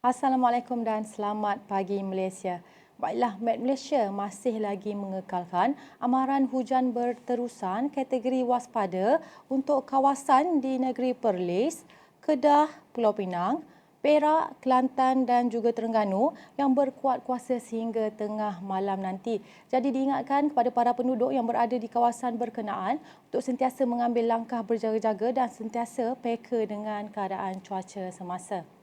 Assalamualaikum dan selamat pagi Malaysia. Baiklah, Met Malaysia masih lagi mengekalkan amaran hujan berterusan kategori waspada untuk kawasan di negeri Perlis, Kedah, Pulau Pinang, Perak, Kelantan dan juga Terengganu yang berkuat kuasa sehingga tengah malam nanti. Jadi diingatkan kepada para penduduk yang berada di kawasan berkenaan untuk sentiasa mengambil langkah berjaga-jaga dan sentiasa peka dengan keadaan cuaca semasa.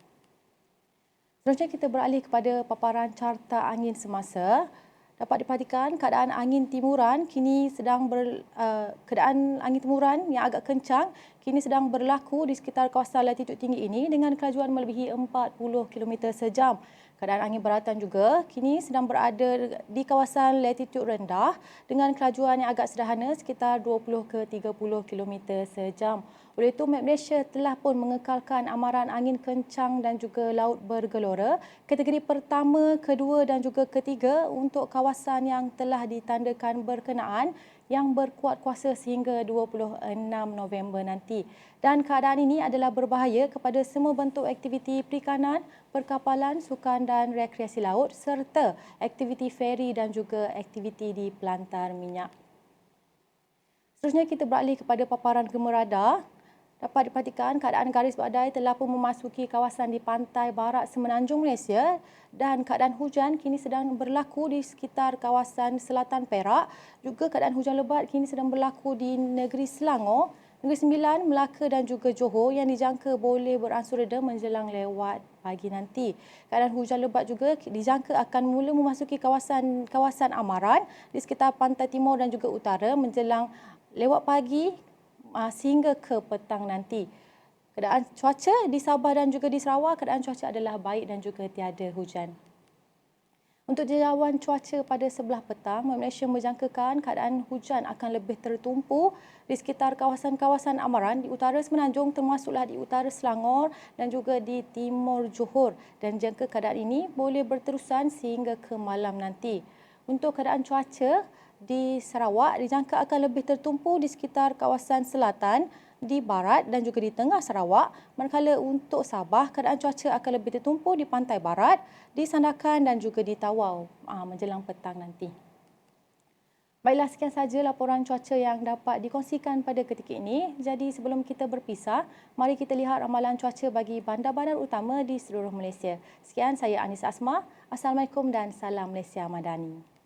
Seterusnya kita beralih kepada paparan carta angin semasa. Dapat diperhatikan keadaan angin timuran kini sedang ber, uh, keadaan angin timuran yang agak kencang kini sedang berlaku di sekitar kawasan latitud tinggi ini dengan kelajuan melebihi 40 km sejam. Keadaan angin beratan juga kini sedang berada di kawasan latitud rendah dengan kelajuan yang agak sederhana sekitar 20 ke 30 km sejam. Oleh itu, Met Malaysia telah pun mengekalkan amaran angin kencang dan juga laut bergelora kategori pertama, kedua dan juga ketiga untuk kawasan yang telah ditandakan berkenaan yang berkuat kuasa sehingga 26 November nanti. Dan keadaan ini adalah berbahaya kepada semua bentuk aktiviti perikanan, perkapalan, sukan dan rekreasi laut serta aktiviti feri dan juga aktiviti di pelantar minyak. Seterusnya kita beralih kepada paparan gemerada. Dapat diperhatikan keadaan garis badai telah pun memasuki kawasan di pantai barat semenanjung Malaysia dan keadaan hujan kini sedang berlaku di sekitar kawasan selatan Perak. Juga keadaan hujan lebat kini sedang berlaku di negeri Selangor, Negeri Sembilan, Melaka dan juga Johor yang dijangka boleh beransur reda menjelang lewat pagi nanti. Keadaan hujan lebat juga dijangka akan mula memasuki kawasan kawasan amaran di sekitar pantai timur dan juga utara menjelang lewat pagi uh, sehingga ke petang nanti. Keadaan cuaca di Sabah dan juga di Sarawak, keadaan cuaca adalah baik dan juga tiada hujan. Untuk jangkauan cuaca pada sebelah petang, Malaysia menjangkakan keadaan hujan akan lebih tertumpu di sekitar kawasan-kawasan amaran di utara semenanjung termasuklah di utara Selangor dan juga di timur Johor dan jangka keadaan ini boleh berterusan sehingga ke malam nanti. Untuk keadaan cuaca, di Sarawak dijangka akan lebih tertumpu di sekitar kawasan selatan, di barat dan juga di tengah Sarawak. Manakala untuk Sabah, keadaan cuaca akan lebih tertumpu di pantai barat, di Sandakan dan juga di Tawau ah, menjelang petang nanti. Baiklah, sekian saja laporan cuaca yang dapat dikongsikan pada ketika ini. Jadi sebelum kita berpisah, mari kita lihat ramalan cuaca bagi bandar-bandar utama di seluruh Malaysia. Sekian, saya Anis Asma. Assalamualaikum dan salam Malaysia Madani.